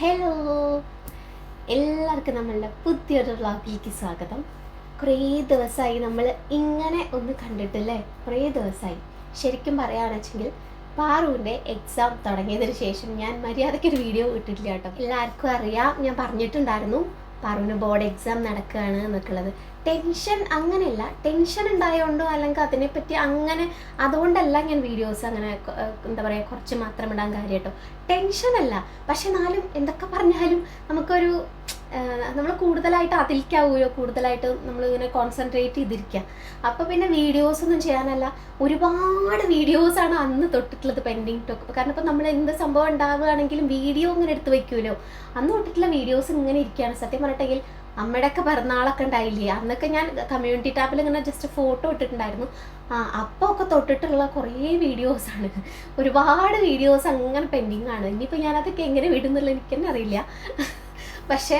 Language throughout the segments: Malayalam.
ഹലോ എല്ലാവർക്കും നമ്മളുടെ പുതിയൊരു വ്ളോഗിലേക്ക് സ്വാഗതം. കുറേ ദിവസമായി നമ്മൾ ഇങ്ങനെ ഒന്ന് കണ്ടിട്ടില്ലേ? കുറേ ദിവസമായി ശരിക്കും പറയുകയാണെന്നുവെച്ചെങ്കിൽ പാറുവിന്റെ എക്സാം തുടങ്ങിയതിന് ശേഷം ഞാൻ മര്യാദയ്ക്ക് ഒരു വീഡിയോ ഇട്ടിട്ടില്ല കേട്ടോ. എല്ലാവർക്കും അറിയാം. ഞാൻ പറഞ്ഞിട്ടുണ്ടായിരുന്നു. പാറുവിന് ബോർഡ് എക്സാം നടക്കുകയാണ് എന്നൊക്കെയുള്ളത്. ടെൻഷൻ അങ്ങനെയല്ല. ടെൻഷൻ ഉണ്ടായതുകൊണ്ടോ അല്ലെങ്കിൽ അതിനെപ്പറ്റി അങ്ങനെ അതുകൊണ്ടല്ല ഞാൻ വീഡിയോസ് അങ്ങനെ എന്താ പറയുക കുറച്ച് മാത്രം ഇടാൻ കാര്യം കേട്ടോ ടെൻഷനല്ല പക്ഷെ എന്നാലും എന്തൊക്കെ പറഞ്ഞാലും നമുക്കൊരു നമ്മൾ കൂടുതലായിട്ട് അതിലേക്കാവുമല്ലോ കൂടുതലായിട്ട് നമ്മൾ ഇങ്ങനെ കോൺസെൻട്രേറ്റ് ചെയ്തിരിക്കുക അപ്പോൾ പിന്നെ വീഡിയോസ് ഒന്നും ചെയ്യാനല്ല. ഒരുപാട് വീഡിയോസാണ് അന്ന് തൊട്ടിട്ടുള്ളത് പെൻഡിങ് ടോക്ക് കാരണം ഇപ്പം നമ്മൾ എന്ത് സംഭവം ഉണ്ടാവുകയാണെങ്കിലും വീഡിയോ ഇങ്ങനെ എടുത്ത് വയ്ക്കുമല്ലോ അന്ന് തൊട്ടിട്ടുള്ള വീഡിയോസ് ഇങ്ങനെ ഇരിക്കുകയാണ് സത്യം പറഞ്ഞിട്ടെങ്കിൽ അമ്മയുടെയൊക്കെ പിറന്നാളൊക്കെ ഉണ്ടായില്ലേ? അന്നൊക്കെ ഞാൻ കമ്മ്യൂണിറ്റി ടാബിൽ ഇങ്ങനെ ജസ്റ്റ് ഫോട്ടോ ഇട്ടിട്ടുണ്ടായിരുന്നു. ആ അപ്പോൾ ഒക്കെ തൊട്ടിട്ടുള്ള കുറേ വീഡിയോസാണ്. ഒരുപാട് വീഡിയോസ് അങ്ങനെ പെൻഡിങ് ആണ്. ഇനിയിപ്പോൾ ഞാനതൊക്കെ എങ്ങനെ വിടുന്നുള്ള എനിക്ക് തന്നെ അറിയില്ല. പക്ഷേ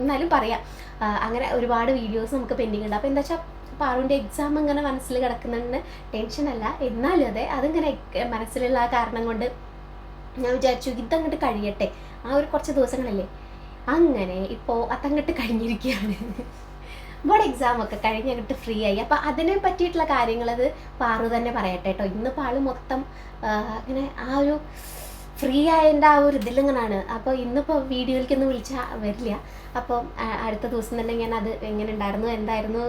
എന്നാലും പറയാം. അങ്ങനെ ഒരുപാട് വീഡിയോസ് നമുക്ക് പെൻഡിങ് ഉണ്ട്. അപ്പോൾ എന്താ വെച്ചാൽ പാറുവിന്റെ എക്സാം ഇങ്ങനെ മനസ്സിൽ കിടക്കുന്നതിന് ടെൻഷനല്ല എന്നാലും അതെ അതിങ്ങനെ മനസ്സിലുള്ള ആ കാരണം കൊണ്ട് ഞാൻ വിചാരിച്ചു ഇതങ്ങോട്ട് കഴിയട്ടെ. ആ ഒരു കുറച്ച് ദിവസങ്ങളല്ലേ. അങ്ങനെ ഇപ്പോൾ അതങ്ങോട്ട് കഴിഞ്ഞിരിക്കുകയാണ് ബോർഡ് എക്സാം ഒക്കെ കഴിഞ്ഞ് അങ്ങോട്ട് ഫ്രീ ആയി. അപ്പോൾ അതിനെ പറ്റിയിട്ടുള്ള കാര്യങ്ങളത് പാറു തന്നെ പറയട്ടെ കേട്ടോ ഇന്നിപ്പോൾ ആൾ മൊത്തം അങ്ങനെ ആ ഒരു ഫ്രീ ആയതിന്റെ ആ ഒരു ഇതിലിങ്ങനാണ്. അപ്പോൾ ഇന്നിപ്പോൾ വീഡിയോയിലേക്കൊന്നും വിളിച്ചാൽ വരില്ല. അപ്പം അടുത്ത ദിവസം തന്നെ ഞാൻ അത് എങ്ങനെ ഉണ്ടായിരുന്നു എന്തായിരുന്നു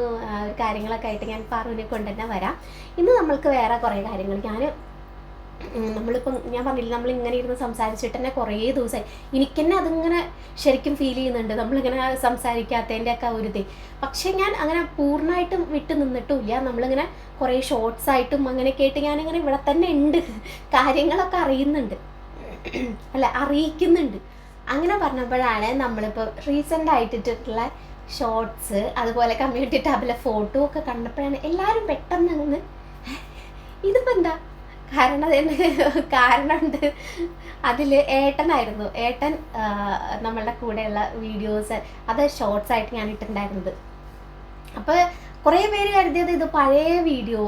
കാര്യങ്ങളൊക്കെ ആയിട്ട് ഞാൻ പാറുവിനെ കൊണ്ട് തന്നെ വരാം. ഇന്ന് നമ്മൾക്ക് വേറെ കുറേ കാര്യങ്ങൾ. ഞാൻ നമ്മളിപ്പം ഞാൻ പറഞ്ഞില്ല നമ്മൾ ഇങ്ങനെ ഇരുന്ന് സംസാരിച്ചിട്ട് തന്നെ കുറേ ദിവസമായി എനിക്ക് തന്നെ അതിങ്ങനെ ശരിക്കും ഫീൽ ചെയ്യുന്നുണ്ട്. നമ്മളിങ്ങനെ സംസാരിക്കാത്തതിന്റെ ഒക്കെ ഒരു ഇത്. പക്ഷേ ഞാൻ അങ്ങനെ പൂർണമായിട്ടും വിട്ട് നിന്നിട്ടുമില്ല. നമ്മളിങ്ങനെ കുറേ ഷോർട്സ് ആയിട്ടും അങ്ങനെയൊക്കെ ആയിട്ട് ഞാനിങ്ങനെ ഇവിടെ തന്നെ ഉണ്ട്. കാര്യങ്ങളൊക്കെ അറിയുന്നുണ്ട്. അല്ല അറിയിക്കുന്നുണ്ട്. അങ്ങനെ പറഞ്ഞപ്പോഴാണ് നമ്മളിപ്പോൾ റീസെന്റ് ആയിട്ടിട്ടുള്ള ഷോർട്സ് അതുപോലെ കമ്മ്യൂണിറ്റി ടാബിലെ ഫോട്ടോ ഒക്കെ കണ്ടപ്പോഴാണ് എല്ലാവരും പെട്ടെന്ന് നിന്ന് ഇതിപ്പോൾ എന്താ? കാരണം അതിന് കാരണമുണ്ട് അതിൽ ഏട്ടനായിരുന്നു. ഏട്ടൻ നമ്മളുടെ കൂടെയുള്ള വീഡിയോസ് അത് ഷോർട്സ് ആയിട്ട് ഞാൻ ഇട്ടിട്ടുണ്ടായിരുന്നത്. അപ്പോൾ കുറേ പേര് കരുതിയത് ഇത് പഴയ വീഡിയോ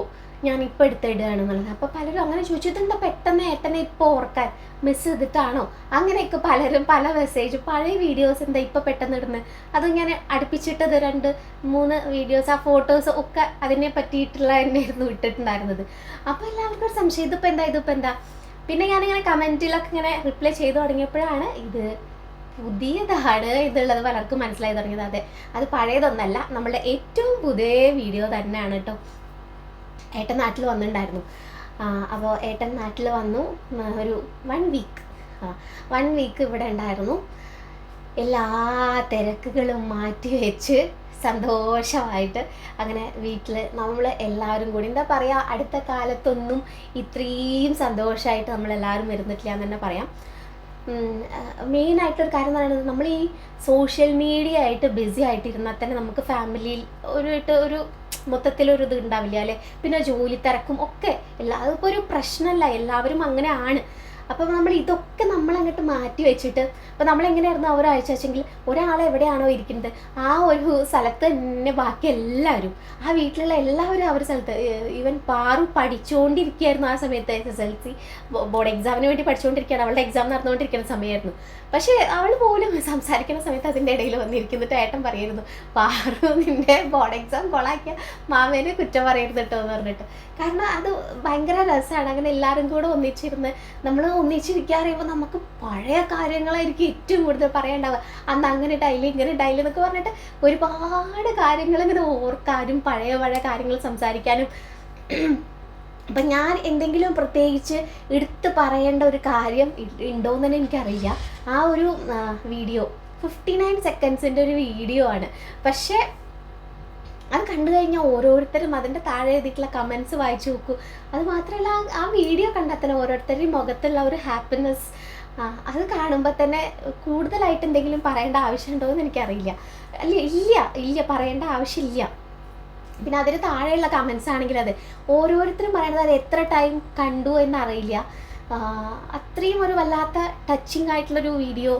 ഞാൻ ഇപ്പോൾ എടുത്തിടുകയാണെന്നുള്ളത് അപ്പോൾ പലരും അങ്ങനെ ചോദിച്ചു ഇതെന്താ പെട്ടെന്ന് ഏട്ടനെ ഇപ്പോൾ ഓർക്കാൻ മിസ് ചെയ്തിട്ടാണോ? അങ്ങനെയൊക്കെ പലരും പല മെസ്സേജ് പഴയ വീഡിയോസ് എന്താ ഇപ്പോൾ പെട്ടെന്ന് ഇടുന്നത് അത് ഞാൻ അടുപ്പിച്ചിട്ടത് രണ്ട് മൂന്ന് വീഡിയോസ് ആ ഫോട്ടോസ് ഒക്കെ അതിനെ പറ്റിയിട്ടുള്ള തന്നെയായിരുന്നു ഇട്ടിട്ടുണ്ടായിരുന്നത് അപ്പോൾ എല്ലാവർക്കും ഒരു സംശയം ഇതിപ്പോൾ എന്താ ഇതിപ്പോൾ എന്താ? പിന്നെ ഞാനിങ്ങനെ കമന്റിലൊക്കെ ഇങ്ങനെ റിപ്ലൈ ചെയ്തു തുടങ്ങിയപ്പോഴാണ് ഇത് പുതിയതാണ് ഇതുള്ളത് പലർക്കും മനസ്സിലായി തുടങ്ങിയത്. അതെ അത് പഴയതൊന്നല്ല നമ്മളുടെ ഏറ്റവും പുതിയ വീഡിയോ തന്നെയാണ് കേട്ടോ ഏട്ടൻ നാട്ടിൽ വന്നിട്ടുണ്ടായിരുന്നു. അപ്പോൾ ഏട്ടൻ നാട്ടിൽ വന്നു ഒരു വൺ വീക്ക് വൺ വീക്ക് ഇവിടെ ഉണ്ടായിരുന്നു. എല്ലാ തിരക്കുകളും മാറ്റി വെച്ച് സന്തോഷമായിട്ട് അങ്ങനെ വീട്ടിൽ നമ്മൾ എല്ലാവരും കൂടി. എന്താ പറയുക അടുത്ത കാലത്തൊന്നും ഇത്രയും സന്തോഷമായിട്ട് നമ്മളെല്ലാവരും ഇരുന്നിട്ടില്ല എന്ന് തന്നെ പറയാം. മെയിനായിട്ടൊരു കാര്യം എന്ന് പറയുന്നത് നമ്മൾ ഈ സോഷ്യൽ മീഡിയ ആയിട്ട് ബിസി ആയിട്ടിരുന്നാൽ തന്നെ നമുക്ക് ഫാമിലിയിൽ ഒരു ഒരു മൊത്തത്തിലൊരു ഇത് ഉണ്ടാവില്ല അല്ലെ? പിന്നെ ജോലി തിരക്കും ഒക്കെ എല്ലാ ഒരു പ്രശ്നമല്ല എല്ലാവരും അങ്ങനെ ആണ്. അപ്പം നമ്മൾ ഇതൊക്കെ നമ്മൾ അങ്ങോട്ട് മാറ്റി വെച്ചിട്ട് അപ്പോൾ ആ ഒരാഴ്ച വെച്ചെങ്കിൽ ഒരാൾ എവിടെയാണോ ഇരിക്കുന്നത് ആ ഒരു സ്ഥലത്ത് തന്നെ ബാക്കി എല്ലാവരും ആ വീട്ടിലുള്ള എല്ലാവരും ആ ഒരു സ്ഥലത്ത് ഈവൻ പാറു പഠിച്ചുകൊണ്ടിരിക്കുകയായിരുന്നു ആ സമയത്ത് S S L C board എക്സാമിന് വേണ്ടി പഠിച്ചുകൊണ്ടിരിക്കുകയാണ് അവളുടെ എക്സാം നടന്നുകൊണ്ടിരിക്കുന്ന സമയമായിരുന്നു. പക്ഷേ അവൾ പോലും സംസാരിക്കുന്ന സമയത്ത് അതിന്റെ ഇടയിൽ വന്നിരിക്കുന്നിട്ട് ഏട്ടൻ പറയായിരുന്നു പാറു നിന്റെ ബോർഡ് എക്സാം കൊളാക്കിയ മാമേനെ കുറ്റം പറയരുത് കേട്ടോ എന്ന് പറഞ്ഞിട്ട്. കാരണം അത് ഭയങ്കര രസമാണ് അങ്ങനെ എല്ലാവരും കൂടെ ഒന്നിച്ചിരുന്ന് നമ്മൾ ഒന്നിച്ചിരിക്കുക അറിയുമ്പോൾ നമുക്ക് പഴയ കാര്യങ്ങളായിരിക്കും ഏറ്റവും കൂടുതൽ പറയേണ്ടാവുക. അന്ന് അങ്ങനെ ഡൈലി ഇങ്ങനെ ഡൈലി എന്നൊക്കെ പറഞ്ഞിട്ട് ഒരുപാട് കാര്യങ്ങൾ ഇങ്ങനെ ഓർക്കാനും പഴയ പഴയ കാര്യങ്ങൾ സംസാരിക്കാനും. അപ്പം ഞാൻ എന്തെങ്കിലും പ്രത്യേകിച്ച് എടുത്ത് പറയേണ്ട ഒരു കാര്യം ഉണ്ടോ ഉണ്ടോയെന്ന് തന്നെ എനിക്കറിയില്ല. ആ ഒരു വീഡിയോ ഫിഫ്റ്റി നയൻ സെക്കൻഡ്സിന്റെ ഒരു വീഡിയോ ആണ്. പക്ഷേ അത് കണ്ടു കഴിഞ്ഞാൽ ഓരോരുത്തരും അതിന്റെ താഴെ എഴുതിയിട്ടുള്ള കമൻസ് വായിച്ചു നോക്കൂ. അത് മാത്രമല്ല ആ- വീഡിയോ കണ്ടാൽ തന്നെ ഓരോരുത്തരുടെയും മുഖത്തുള്ള ഒരു ഹാപ്പിനെസ് അത് കാണുമ്പോൾ തന്നെ കൂടുതലായിട്ട് എന്തെങ്കിലും പറയേണ്ട ആവശ്യമുണ്ടോ എന്ന് എനിക്കറിയില്ല. അല്ല ഇല്ല ഇല്ല പറയേണ്ട ആവശ്യമില്ല. പിന്നെ അതിന് താഴെയുള്ള കമൻസ് ആണെങ്കിൽ അത് ഓരോരുത്തരും പറയുന്നത് അത് എത്ര ടൈം കണ്ടു എന്നറിയില്ല. അത്രയും ഒരു വല്ലാത്ത ടച്ചിങ് ആയിട്ടുള്ളൊരു വീഡിയോ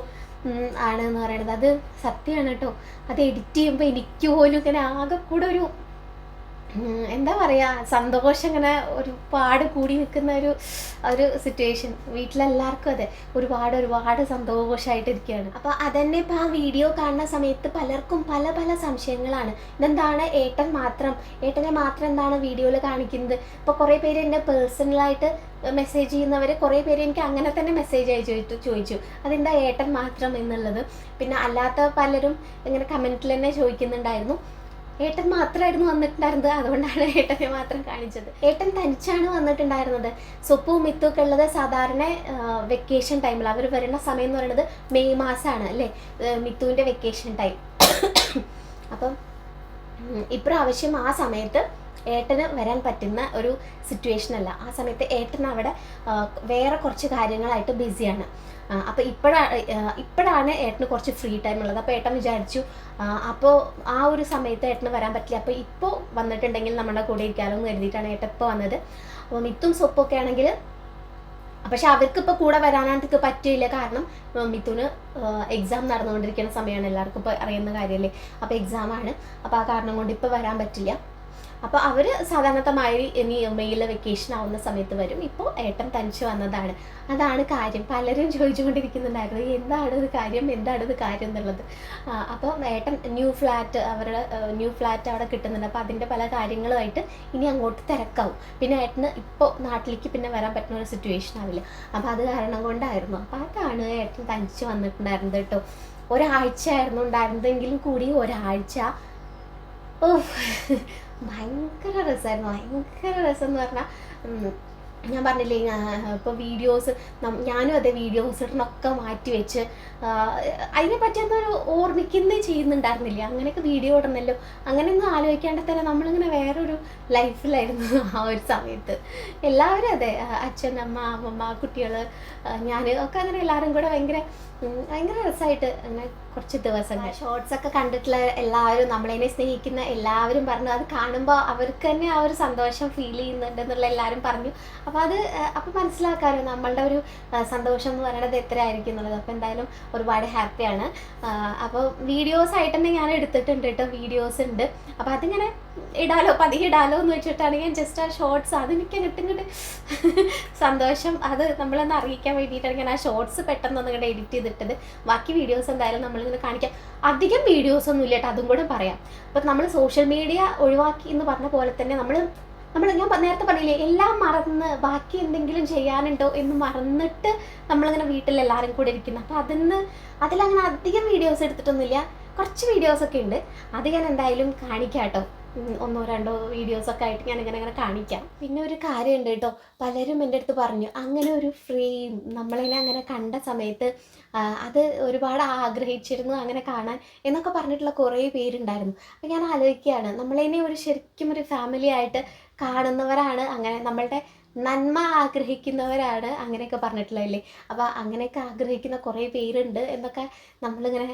ആണ് എന്ന് പറയുന്നത്. അത് സത്യമാണ് കേട്ടോ. അത് എഡിറ്റ് ചെയ്യുമ്പോൾ എനിക്ക് പോലും ഇങ്ങനെ ആകെ കൂടെ ഒരു എന്താ പറയാ സന്തോഷം ഇങ്ങനെ ഒരുപാട് കൂടി നിൽക്കുന്ന ഒരു ഒരു സിറ്റുവേഷൻ വീട്ടിലെല്ലാവർക്കും അതെ ഒരുപാട് ഒരുപാട് സന്തോഷമായിട്ട് ഇരിക്കുകയാണ്. അപ്പോൾ അതന്നെ ഇപ്പോൾ ആ വീഡിയോ കാണുന്ന സമയത്ത് പലർക്കും പല പല സംശയങ്ങളാണ്. ഇതെന്താണ്? ഏട്ടൻ മാത്രം. ഏട്ടനെ മാത്രം എന്താണ് വീഡിയോയിൽ കാണിക്കുന്നത്? ഇപ്പോൾ കുറേ പേര് എന്നെ പേഴ്സണലായിട്ട് മെസ്സേജ് ചെയ്യുന്നവർ കുറേ പേര് എനിക്ക് അങ്ങനെ തന്നെ മെസ്സേജ് അയച്ചു ചോദിച്ചു അതെന്താ ഏട്ടൻ മാത്രം എന്നുള്ളത്? പിന്നെ അല്ലാത്ത പലരും ഇങ്ങനെ കമന്റിൽ തന്നെ ചോദിക്കുന്നുണ്ടായിരുന്നു. ഏട്ടൻ മാത്രമായിരുന്നു വന്നിട്ടുണ്ടായിരുന്നത്. അതുകൊണ്ടാണ് ഏട്ടനെ മാത്രം കാണിച്ചത്. ഏട്ടൻ തനിച്ചാണ് വന്നിട്ടുണ്ടായിരുന്നത്. സൊപ്പും ഒക്കെ ഉള്ളത് സാധാരണ വെക്കേഷൻ ടൈമിൽ അവർ വരുന്ന സമയം എന്ന് പറയുന്നത് മെയ് മാസമാണ് അല്ലേ? മിത്തുവിന്റെ വെക്കേഷൻ ടൈം അപ്പം ഇപ്രാവശ്യം ആ സമയത്ത് ഏട്ടന് വരാൻ പറ്റുന്ന ഒരു സിറ്റുവേഷൻ അല്ല. ആ സമയത്ത് ഏട്ടൻ അവിടെ വേറെ കുറച്ച് കാര്യങ്ങളായിട്ട് ബിസിയാണ് അപ്പോൾ ഇപ്പോഴാണ് ഇപ്പോഴാണ് ഏട്ടന് കുറച്ച് ഫ്രീ ടൈം ഉള്ളത്. അപ്പോൾ ഏട്ടൻ വിചാരിച്ചു അപ്പോൾ ആ ഒരു സമയത്ത് ഏട്ടന് വരാൻ പറ്റില്ല. അപ്പോൾ ഇപ്പോൾ വന്നിട്ടുണ്ടെങ്കിൽ നമ്മുടെ കൂടെ ഇരിക്കാമല്ലോ എന്ന് കരുതിയിട്ടാണ് ഏട്ടൻ ഇപ്പോൾ വന്നത്. അപ്പോൾ മിത്തും സൊപ്പൊക്കെ ആണെങ്കിൽ പക്ഷെ അവർക്ക് ഇപ്പോൾ കൂടെ വരാനായിട്ട് പറ്റില്ല കാരണം മിത്തുന് എക്സാം നടന്നുകൊണ്ടിരിക്കുന്ന സമയമാണ്. എല്ലാവർക്കും ഇപ്പോൾ അറിയുന്ന കാര്യമല്ലേ അപ്പോൾ എക്സാമാണ് അപ്പോൾ ആ കാരണം കൊണ്ട് ഇപ്പോൾ വരാൻ പറ്റില്ല. അപ്പോൾ അവർ സാധാരണത്തമായി ഇനി മെയിലെ വെക്കേഷൻ ആവുന്ന സമയത്ത് വരും. ഇപ്പോൾ ഏട്ടൻ തനിച്ച് വന്നതാണ്. അതാണ് കാര്യം. പലരും ചോദിച്ചുകൊണ്ടിരിക്കുന്നുണ്ടായിരുന്നു എന്താണ് ഇത് കാര്യം? എന്താണ് ഇത് കാര്യം? എന്നുള്ളത്. അപ്പോൾ ഏട്ടൻ ന്യൂ ഫ്ലാറ്റ് അവരുടെ ന്യൂ ഫ്ലാറ്റ് അവിടെ കിട്ടുന്നുണ്ട്. അപ്പോൾ അതിന്റെ പല കാര്യങ്ങളുമായിട്ട് ഇനി അങ്ങോട്ട് തിരക്കാവും. പിന്നെ ഏട്ടന് ഇപ്പോൾ നാട്ടിലേക്ക് പിന്നെ വരാൻ പറ്റുന്ന ഒരു സിറ്റുവേഷൻ ആവില്ല. അപ്പോൾ അത് കാരണം കൊണ്ടായിരുന്നു. അപ്പോൾ അതാണ് ഏട്ടൻ തനിച്ച് വന്നിട്ടുണ്ടായിരുന്നത് കേട്ടോ. ഒരാഴ്ച ആയിരുന്നു ഉണ്ടായിരുന്നതെങ്കിലും കൂടി ഒരാഴ്ച. ഓ ഭയങ്കര രസമായിരുന്നു ഭയങ്കര രസം എന്ന് പറഞ്ഞാൽ ഞാൻ പറഞ്ഞില്ലേ ഇപ്പോൾ വീഡിയോസ് ഞാനും അതേ വീഡിയോസ് ഇടണമൊക്കെ മാറ്റി വെച്ച് ആ, അതിനെ പറ്റിയൊന്നും ഒരു ഓർമ്മിക്കുന്നേ ചെയ്യുന്നുണ്ടായിരുന്നില്ല? അങ്ങനെയൊക്കെ വീഡിയോ ഇടണല്ലോ അങ്ങനെയൊന്നും ആലോചിക്കാണ്ട് തന്നെ നമ്മളിങ്ങനെ വേറൊരു ലൈഫിലായിരുന്നു ആ ഒരു സമയത്ത്. എല്ലാവരും അതെ അച്ഛൻ അമ്മ അമ്മമ്മ കുട്ടികൾ ഞാൻ ഒക്കെ അങ്ങനെ എല്ലാവരും കൂടെ ഭയങ്കര ഭയങ്കര രസമായിട്ട് അങ്ങനെ കുറച്ച് ദിവസങ്ങൾ. ഷോർട്സ് ഒക്കെ കണ്ടിട്ടുള്ള എല്ലാവരും നമ്മളതിനെ സ്നേഹിക്കുന്ന എല്ലാവരും പറഞ്ഞു അത് കാണുമ്പോൾ അവർക്ക് തന്നെ ആ ഒരു സന്തോഷം ഫീൽ ചെയ്യുന്നുണ്ട് എന്നുള്ള എല്ലാവരും പറഞ്ഞു. അപ്പോൾ അത് അപ്പോൾ മനസ്സിലാക്കാമല്ലോ നമ്മളുടെ ഒരു സന്തോഷം എന്ന് പറയുന്നത് എത്ര ആയിരിക്കും എന്നുള്ളത്. അപ്പോൾ എന്തായാലും ഒരുപാട് ഹാപ്പിയാണ് അപ്പോൾ വീഡിയോസ് ആയിട്ട് തന്നെ ഞാൻ എടുത്തിട്ടുണ്ട് കേട്ടോ. വീഡിയോസ് ഉണ്ട്. അപ്പോൾ അതിങ്ങനെ ഇടാലോ പതിയെ ഇടാലോ എന്ന് വെച്ചിട്ടാണ് ഞാൻ ജസ്റ്റ് ആ ഷോർട്സ് അതെനിക്ക് ഇങ്ങോട്ട് സന്തോഷം. അത് നമ്മളൊന്ന് അറിയിക്കാൻ വേണ്ടിയിട്ടാണ് ഞാൻ ആ ഷോർട്സ് പെട്ടെന്ന് ഒന്ന് എഡിറ്റ് ചെയ്തിട്ടത്. ബാക്കി വീഡിയോസ് എന്തായാലും നമ്മളിങ്ങനെ കാണിക്കാം. അധികം വീഡിയോസ് ഒന്നും ഇല്ല കേട്ടോ അതും കൂടെ പറയാം. അപ്പം നമ്മൾ സോഷ്യൽ മീഡിയ ഒഴിവാക്കി എന്ന് പറഞ്ഞ പോലെ തന്നെ നമ്മൾ നമ്മൾ ഞാൻ നേരത്തെ പറഞ്ഞില്ലേ എല്ലാം മറന്ന് ബാക്കി എന്തെങ്കിലും ചെയ്യാനുണ്ടോ എന്ന് മറന്നിട്ട് നമ്മളിങ്ങനെ വീട്ടിൽ എല്ലാവരും കൂടെ ഇരിക്കുന്നു. അപ്പോൾ അതിന്ന് അതിലങ്ങനെ അധികം വീഡിയോസ് എടുത്തിട്ടൊന്നുമില്ല. കുറച്ച് വീഡിയോസൊക്കെ ഉണ്ട്. അത് ഞാൻ എന്തായാലും കാണിക്കാം കേട്ടോ. ഒന്നോ രണ്ടോ വീഡിയോസ് ഒക്കെ ആയിട്ട് ഞാൻ ഇങ്ങനെ അങ്ങനെ കാണിക്കാം. പിന്നെ ഒരു കാര്യമുണ്ട് കേട്ടോ. പലരും എന്റെ അടുത്ത് പറഞ്ഞു അങ്ങനെ ഒരു ഫ്രെയിം നമ്മളിനെ അങ്ങനെ കണ്ട സമയത്ത് അത് ഒരുപാട് ആഗ്രഹിച്ചിരുന്നു അങ്ങനെ കാണാൻ എന്നൊക്കെ പറഞ്ഞിട്ടുള്ള കുറേ പേരുണ്ടായിരുന്നു. അപ്പം ഞാൻ ആലോചിക്കുകയാണ് നമ്മളതിനെ ഒരു ശരിക്കും ഒരു ഫാമിലി ആയിട്ട് കാണുന്നവരാണ് അങ്ങനെ നമ്മളുടെ നന്മ ആഗ്രഹിക്കുന്നവരാണ് അങ്ങനെയൊക്കെ പറഞ്ഞിട്ടുള്ളതല്ലേ? അപ്പോൾ അങ്ങനെയൊക്കെ ആഗ്രഹിക്കുന്ന കുറേ പേരുണ്ട് എന്നൊക്കെ നമ്മളിങ്ങനെ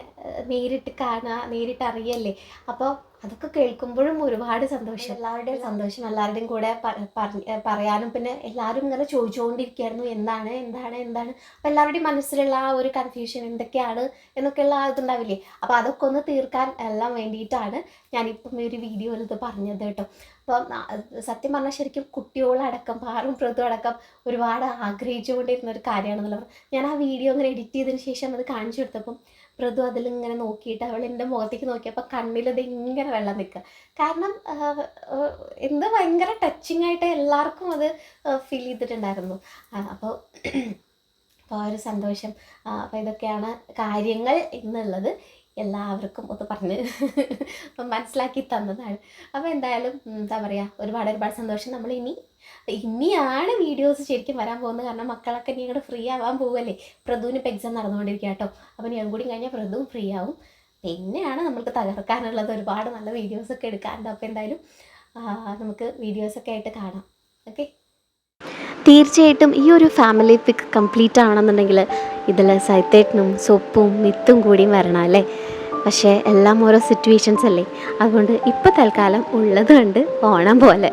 നേരിട്ട് കാണുക നേരിട്ട് അറിയല്ലേ? അപ്പോൾ അതൊക്കെ കേൾക്കുമ്പോഴും ഒരുപാട് സന്തോഷം. എല്ലാവരുടെയും സന്തോഷം എല്ലാവരുടെയും കൂടെ പറയാനും പിന്നെ എല്ലാവരും ഇങ്ങനെ ചോദിച്ചുകൊണ്ടിരിക്കുകയായിരുന്നു. എന്താണ് എന്താണ് എന്താണ്? അപ്പോൾ എല്ലാവരുടെയും മനസ്സിലുള്ള ആ ഒരു കൺഫ്യൂഷൻ എന്തൊക്കെയാണ് എന്നൊക്കെയുള്ള ഇതുണ്ടാവില്ലേ? അപ്പോൾ അതൊക്കെ ഒന്ന് തീർക്കാൻ എല്ലാം വേണ്ടിയിട്ടാണ് ഞാനിപ്പം ഈ ഒരു വീഡിയോയിൽ ഇത് പറഞ്ഞത് കേട്ടോ. അപ്പം ആ, സത്യം പറഞ്ഞാൽ ശരിക്കും കുട്ടികളടക്കം പാറും പ്രതും അടക്കം ഒരുപാട് ആഗ്രഹിച്ചുകൊണ്ടിരുന്ന ഒരു കാര്യമാണെന്നുള്ളത്. ഞാൻ ആ വീഡിയോ അങ്ങനെ എഡിറ്റ് ചെയ്തതിന് ശേഷം അത് കാണിച്ചു കൊടുത്തപ്പം പ്രതു അതിലിങ്ങനെ നോക്കിയിട്ട് അവൾ എന്റെ മുഖത്തേക്ക് നോക്കിയപ്പോൾ കണ്ണിലത് ഇങ്ങനെ വെള്ളം നിൽക്കുക. കാരണം ആ, ഭയങ്കര ടച്ചിങ് ആയിട്ട് എല്ലാവർക്കും അത് ഫീൽ ചെയ്തിട്ടുണ്ടായിരുന്നു. അപ്പോൾ അപ്പോൾ ആ ഒരു സന്തോഷം അപ്പോൾ ഇതൊക്കെയാണ് കാര്യങ്ങൾ എന്നുള്ളത്. എല്ലാവർക്കും ഒന്ന് പറഞ്ഞ് മനസ്സിലാക്കി തന്നതാണ്. അപ്പോൾ എന്തായാലും എന്താ പറയുക ഒരുപാട് ഒരുപാട് സന്തോഷം. നമ്മൾ ഇനി ഇനിയാണ് വീഡിയോസ് ശരിക്കും വരാൻ പോകുന്നത്. കാരണം മക്കളൊക്കെ ഇനി ഇങ്ങോട്ട് ഫ്രീ ആവാൻ പോവല്ലേ? പ്രദുവിന് ഇപ്പോൾ എക്സാം നടന്നുകൊണ്ടിരിക്കുക കേട്ടോ അപ്പോൾ ഞാൻ കൂടി കഴിഞ്ഞാൽ പ്രദുവും ഫ്രീ ആവും. പിന്നെയാണ് നമ്മൾക്ക് തകർക്കാനുള്ളത് ഒരുപാട് നല്ല വീഡിയോസൊക്കെ എടുക്കാറുണ്ട് അപ്പോൾ എന്തായാലും നമുക്ക് വീഡിയോസൊക്കെ ആയിട്ട് കാണാം. ഓക്കെ? തീർച്ചയായിട്ടും ഈ ഒരു ഫാമിലി പിക്ക് കംപ്ലീറ്റ് ആണെന്നുണ്ടെങ്കിൽ ഇതിൽ സൈത്തേട്ടനും സൊപ്പും മിത്തും കൂടിയും വരണം അല്ലേ? പക്ഷേ എല്ലാം ഓരോ സിറ്റുവേഷൻസ് അല്ലേ? അതുകൊണ്ട് ഇപ്പോൾ തൽക്കാലം ഉള്ളത് കണ്ട് ഓണം പോലെ.